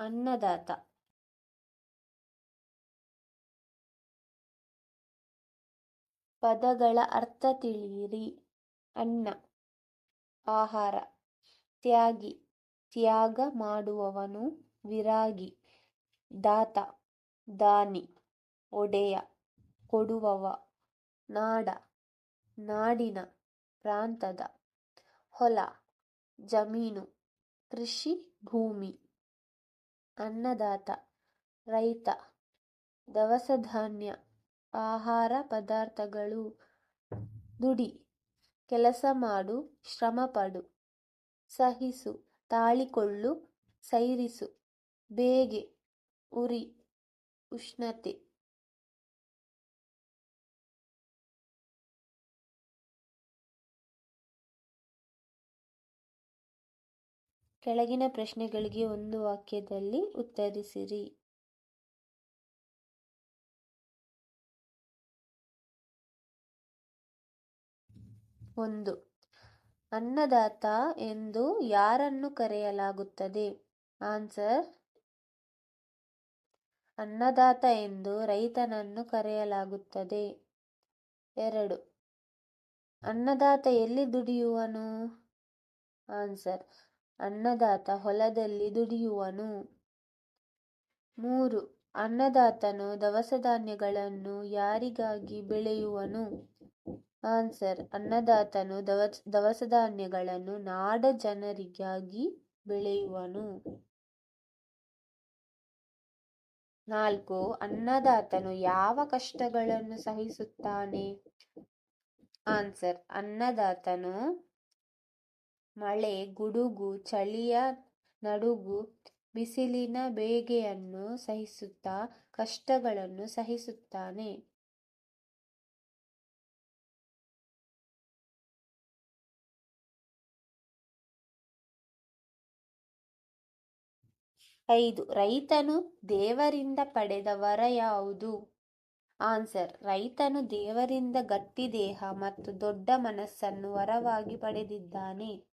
ಅನ್ನದಾತ. ಪದಗಳ ಅರ್ಥ ತಿಳಿಯಿರಿ. ಅನ್ನ. ಆಹಾರ. ತ್ಯಾಗಿ. ತ್ಯಾಗ ಮಾಡುವವನು ವಿರಾಗಿ. ದಾತ. ದಾನಿ. ಒಡೆಯ. ಕೊಡುವವ. ನಾಡ. ನಾಡಿನ ಪ್ರಾಂತದ. ಹೊಲ. ಜಮೀನು. ಕೃಷಿ ಭೂಮಿ. ಅನ್ನದಾತ, ರೈತ ದವಸ ಧಾನ್ಯ ಆಹಾರ ಪದಾರ್ಥಗಳು. ದುಡಿ, ಕೆಲಸ ಮಾಡು ಶ್ರಮಪಡು ಸಹಿಸು, ತಾಳಿಕೊಳ್ಳು, ಸೈರಿಸು, ಬೇಗೆ, ಉರಿ, ಉಷ್ಣತೆ. ಕೆಳಗಿನ ಪ್ರಶ್ನೆಗಳಿಗೆ ಒಂದು ವಾಕ್ಯದಲ್ಲಿ ಉತ್ತರಿಸಿರಿ. ಒಂದು. ಅನ್ನದಾತ ಎಂದು ಯಾರನ್ನು ಕರೆಯಲಾಗುತ್ತದೆ? ಆನ್ಸರ್, ಅನ್ನದಾತ ಎಂದು ರೈತನನ್ನು ಕರೆಯಲಾಗುತ್ತದೆ. ಎರಡು. ಅನ್ನದಾತ ಎಲ್ಲಿ ದುಡಿಯುವನು? ಆನ್ಸರ್ ಅನ್ನದಾತ ಹೊಲದಲ್ಲಿ ದುಡಿಯುವನು. ಮೂರು, ಅನ್ನದಾತನು ದವಸಧಾನ್ಯಗಳನ್ನು ಯಾರಿಗಾಗಿ ಬೆಳೆಯುವನು? ಆನ್ಸರ್, ಅನ್ನದಾತನು ದವ ದವಸ ದವಸಧಾನ್ಯಗಳನ್ನು ನಾಡ ಜನರಿಗಾಗಿ ಬೆಳೆಯುವನು. ನಾಲ್ಕು, ಅನ್ನದಾತನು ಯಾವ ಕಷ್ಟಗಳನ್ನು ಸಹಿಸುತ್ತಾನೆ? ಆನ್ಸರ್, ಅನ್ನದಾತನು ಮಳೆ, ಗುಡುಗು, ಚಳಿಯ ನಡುಗು ಬಿಸಿಲಿನ ಬೇಗೆಯನ್ನು ಸಹಿಸುತ್ತಾ, ಕಷ್ಟಗಳನ್ನು ಸಹಿಸುತ್ತಾನೆ. ಐದು, ರೈತನು ದೇವರಿಂದ ಪಡೆದ ವರ ಯಾವುದು? ಆನ್ಸರ್, ರೈತನು ದೇವರಿಂದ ಗಟ್ಟಿ ದೇಹ ಮತ್ತು ದೊಡ್ಡ ಮನಸ್ಸನ್ನು ವರವಾಗಿ ಪಡೆದಿದ್ದಾನೆ.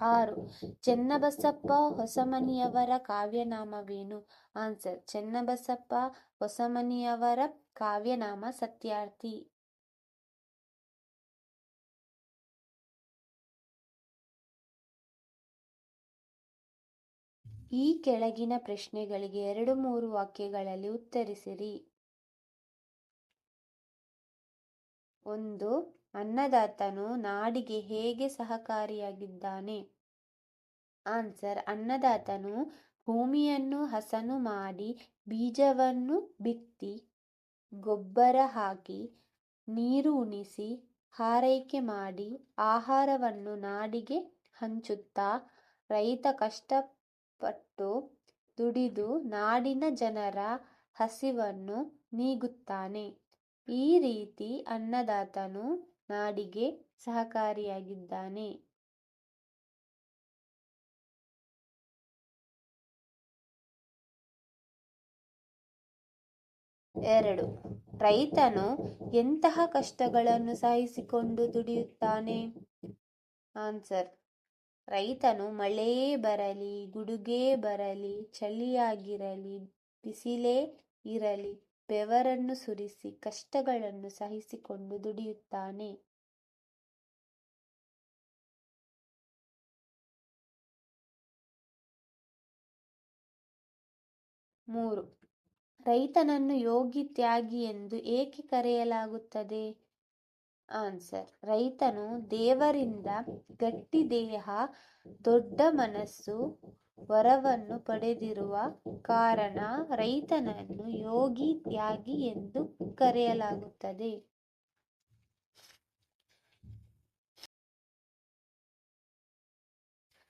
ಆರು, ಚೆನ್ನಬಸಪ್ಪ ಹೊಸಮನಿಯವರ ಕಾವ್ಯನಾಮವೇನು? ಆನ್ಸರ್, ಚೆನ್ನಬಸಪ್ಪ ಹೊಸಮನಿಯವರ ಕಾವ್ಯನಾಮ ಸತ್ಯಾರ್ಥಿ. ಈ ಕೆಳಗಿನ ಪ್ರಶ್ನೆಗಳಿಗೆ ಎರಡು ಮೂರು ವಾಕ್ಯಗಳಲ್ಲಿ ಉತ್ತರಿಸಿರಿ. ಒಂದು, ಅನ್ನದಾತನು ನಾಡಿಗೆ ಹೇಗೆ ಸಹಕಾರಿಯಾಗಿದ್ದಾನೆ? ಆನ್ಸರ್, ಅನ್ನದಾತನು ಭೂಮಿಯನ್ನು ಹಸನು ಮಾಡಿ ಬೀಜವನ್ನು ಬಿತ್ತಿ, ಗೊಬ್ಬರ ಹಾಕಿ, ನೀರು ಉಣಿಸಿ, ಹಾರೈಕೆ ಮಾಡಿ ಆಹಾರವನ್ನು ನಾಡಿಗೆ ಹಂಚುತ್ತಾ, ರೈತ ಕಷ್ಟಪಟ್ಟು ದುಡಿದು ನಾಡಿನ ಜನರ ಹಸಿವನ್ನು ನೀಗುತ್ತಾನೆ. ಈ ರೀತಿ ಅನ್ನದಾತನು ನಾಡಿಗೆ ಸಹಕಾರಿಯಾಗಿದ್ದಾನೆ. ಎರಡು. ರೈತನು ಎಂತಹ ಕಷ್ಟಗಳನ್ನು ಸಹಿಸಿಕೊಂಡು ದುಡಿಯುತ್ತಾನೆ? ಆನ್ಸರ್. ರೈತನು ಮಳೆ ಬರಲಿ, ಗುಡುಗೇ ಬರಲಿ, ಚಳಿಯಾಗಿರಲಿ, ಬಿಸಿಲೇ ಇರಲಿ ಬೆವರನ್ನು ಸುರಿಸಿ ಕಷ್ಟಗಳನ್ನು ಸಹಿಸಿಕೊಂಡು ದುಡಿಯುತ್ತಾನೆ. ಮೂರು. ರೈತನನ್ನು ಯೋಗಿ ತ್ಯಾಗಿ ಎಂದು ಏಕೆ ಕರೆಯಲಾಗುತ್ತದೆ? ಆನ್ಸರ್. ರೈತನು ದೇವರಿಂದ ಗಟ್ಟಿ ದೇಹ ದೊಡ್ಡ ಮನಸ್ಸು ವರವನ್ನು ಪಡೆದಿರುವ ಕಾರಣ ರೈತನನ್ನು ಯೋಗಿ ತ್ಯಾಗಿ ಎಂದು ಕರೆಯಲಾಗುತ್ತದೆ.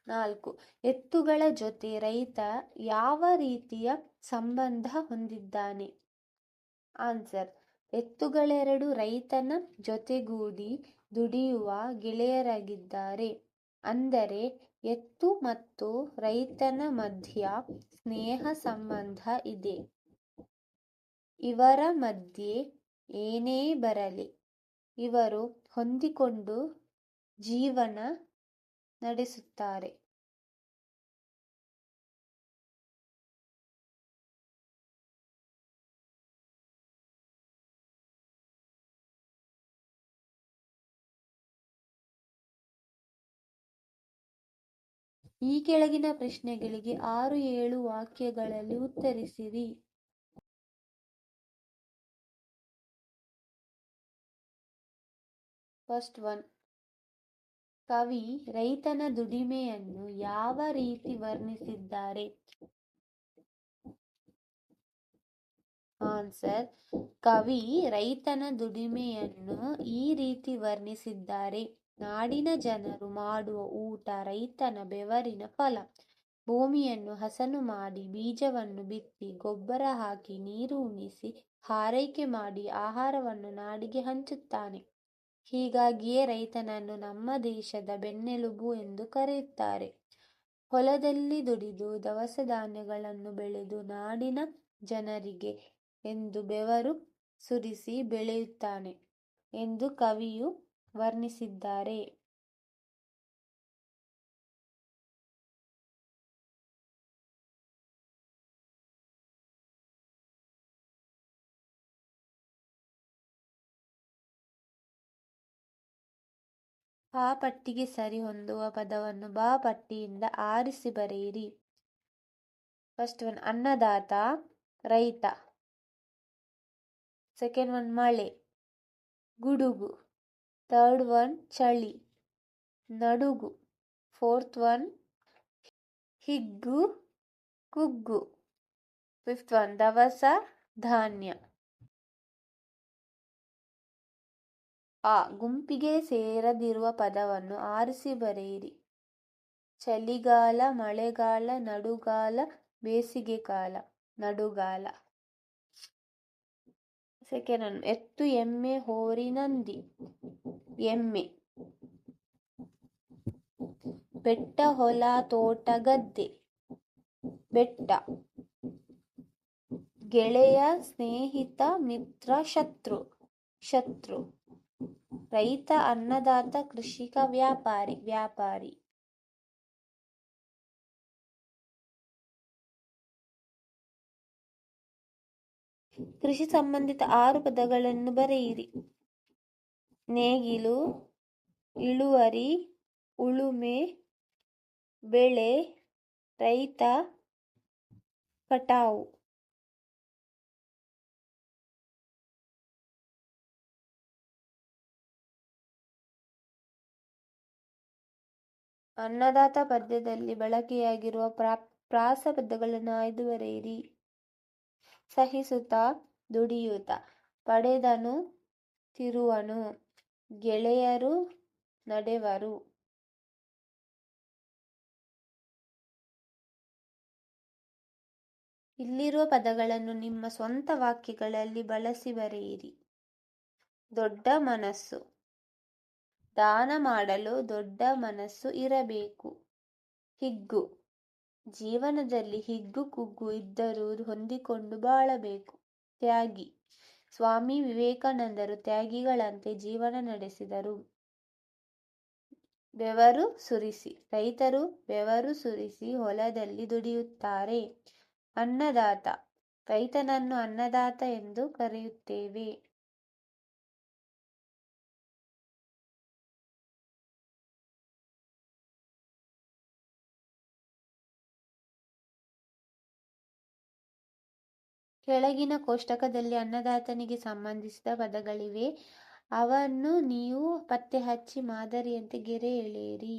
ನಾಲ್ಕು, ಎತ್ತುಗಳ ಜೊತೆ ರೈತ ಯಾವ ರೀತಿಯ ಸಂಬಂಧ ಹೊಂದಿದ್ದಾನೆ? ಆನ್ಸರ್, ಎತ್ತುಗಳೆರಡು ರೈತನ ಜೊತೆಗೂಡಿ ದುಡಿಯುವ ಗೆಳೆಯರಾಗಿದ್ದಾರೆ. ಅಂದರೆ ಎತ್ತು ಮತ್ತು ರೈತನ ಮಧ್ಯ ಸ್ನೇಹ ಸಂಬಂಧ ಇದೆ. ಇವರ ಮಧ್ಯೆ ಏನೇ ಬರಲಿ, ಇವರು ಹೊಂದಿಕೊಂಡು ಜೀವನ ನಡೆಸುತ್ತಾರೆ. ಈ ಕೆಳಗಿನ ಪ್ರಶ್ನೆಗಳಿಗೆ ಆರು ಏಳು ವಾಕ್ಯಗಳಲ್ಲಿ ಉತ್ತರಿಸಿರಿ. ಫಸ್ಟ್ ಒನ್ ಕವಿ, ರೈತನ ದುಡಿಮೆಯನ್ನು ಯಾವ ರೀತಿ ವರ್ಣಿಸಿದ್ದಾರೆ? ಆನ್ಸರ್ ಕವಿ, ರೈತನ ದುಡಿಮೆಯನ್ನು ಈ ರೀತಿ ವರ್ಣಿಸಿದ್ದಾರೆ. ನಾಡಿನ ಜನರು ಮಾಡುವ ಊಟ, ರೈತನ ಬೆವರಿನ ಫಲ. ಭೂಮಿಯನ್ನು ಹಸನು ಮಾಡಿ, ಬೀಜವನ್ನು ಬಿತ್ತಿ, ಗೊಬ್ಬರ ಹಾಕಿ, ನೀರು ಉಣಿಸಿ, ಹಾರೈಕೆ ಮಾಡಿ ಆಹಾರವನ್ನು ನಾಡಿಗೆ ಹಂಚುತ್ತಾನೆ. ಹೀಗಾಗಿಯೇ ರೈತನನ್ನು ನಮ್ಮ ದೇಶದ ಬೆನ್ನೆಲುಬು ಎಂದು ಕರೆಯುತ್ತಾರೆ. ಹೊಲದಲ್ಲಿ ದುಡಿದು, ದವಸ ಧಾನ್ಯಗಳನ್ನು ಬೆಳೆದು ನಾಡಿನ ಜನರಿಗೆ ಎಂದು ಬೆವರು ಸುರಿಸಿ ಬೆಳೆಯುತ್ತಾನೆ ಎಂದು ಕವಿಯು ವರ್ಣಿಸಿದ್ದಾರೆ. ಆ ಪಟ್ಟಿಗೆ ಸರಿ ಹೊಂದುವ ಪದವನ್ನು ಬಾ ಪಟ್ಟಿಯಿಂದ ಆರಿಸಿ ಬರೆಯಿರಿ. ಫಸ್ಟ್ ಒನ್ ಅನ್ನದಾತ, ರೈತ. ಸೆಕೆಂಡ್ ಒನ್ ಮಳೆ. ಗುಡುಗು. ಥರ್ಡ್ ಒನ್ ಚಳಿ. ನಡುಗು. ಫೋರ್ತ್ ಒನ್ ಹಿಗ್ಗು, ಕುಗ್ಗು. ಫಿಫ್ತ್ ಒನ್ ದವಸ, ಧಾನ್ಯ. ಆ, ಗುಂಪಿಗೆ ಸೇರದಿರುವ ಪದವನ್ನು ಆರಿಸಿ ಬರೆಯಿರಿ. ಚಳಿಗಾಲ, ಮಳೆಗಾಲ, ನಡುಗಾಲ ಬೇಸಿಗೆಕಾಲ ನಡುಗಾಲ. ಸೆಕೆಂಡ್ ಎತ್ತು ಎಮ್ಮೆ ಹೋರಿ ನಂದಿ ಎಮ್ಮೆ ಬೆಟ್ಟ ಹೊಲ ತೋಟ ಗದ್ದೆ ಬೆಟ್ಟ ಗೆಳೆಯ ಸ್ನೇಹಿತ, ಮಿತ್ರ, ಶತ್ರು ಶತ್ರು. ರೈತ, ಅನ್ನದಾತ, ಕೃಷಿಕ, ವ್ಯಾಪಾರಿ ವ್ಯಾಪಾರಿ. ಕೃಷಿ ಸಂಬಂಧಿತ ಆರು ಪದಗಳನ್ನು ಬರೆಯಿರಿ. ನೇಗಿಲು, ಇಳುವರಿ, ಉಳುಮೆ, ಬೆಳೆ, ರೈತ, ಕಟಾವು. ಅನ್ನದಾತ ಪದ್ಯದಲ್ಲಿ ಬಳಕೆಯಾಗಿರುವ ಪ್ರಾ, ಪ್ರಾಸ ಪದಗಳನ್ನು ಆಯ್ದು ಬರೆಯಿರಿ. ಸಹಿಸುತ್ತ ದುಡಿಯುತ್ತ ಪಡೆದನು ತಿರುವನು, ಗೆಳೆಯರು ನಡೆವರು. ಇಲ್ಲಿರುವ ಪದಗಳನ್ನು ನಿಮ್ಮ ಸ್ವಂತ ವಾಕ್ಯಗಳಲ್ಲಿ ಬಳಸಿ ಬರೆಯಿರಿ. ದೊಡ್ಡ ಮನಸ್ಸು. ದಾನ ಮಾಡಲು ದೊಡ್ಡ ಮನಸ್ಸು ಇರಬೇಕು. ಹಿಗ್ಗು. ಜೀವನದಲ್ಲಿ ಹಿಗ್ಗು ಕುಗ್ಗು ಇದ್ದರೂ ಹೊಂದಿಕೊಂಡು ಬಾಳಬೇಕು. ತ್ಯಾಗಿ. ಸ್ವಾಮಿ ವಿವೇಕಾನಂದರು ತ್ಯಾಗಿಗಳಂತೆ ಜೀವನ ನಡೆಸಿದರು. ಬೆವರು ಸುರಿಸಿ. ರೈತರು ಬೆವರು ಸುರಿಸಿ ಹೊಲದಲ್ಲಿ ದುಡಿಯುತ್ತಾರೆ. ಅನ್ನದಾತ. ರೈತನನ್ನು ಅನ್ನದಾತ ಎಂದು ಕರೆಯುತ್ತೇವೆ. ಕೆಳಗಿನ ಕೋಷ್ಟಕದಲ್ಲಿ ಅನ್ನದಾತನಿಗೆ ಸಂಬಂಧಿಸಿದ ಪದಗಳಿವೆ. ಅವನ್ನು ನೀವು ಪತ್ತೆ ಹಚ್ಚಿ ಮಾದರಿಯಂತೆ ಗೆರೆ ಎಳೆಯಿರಿ.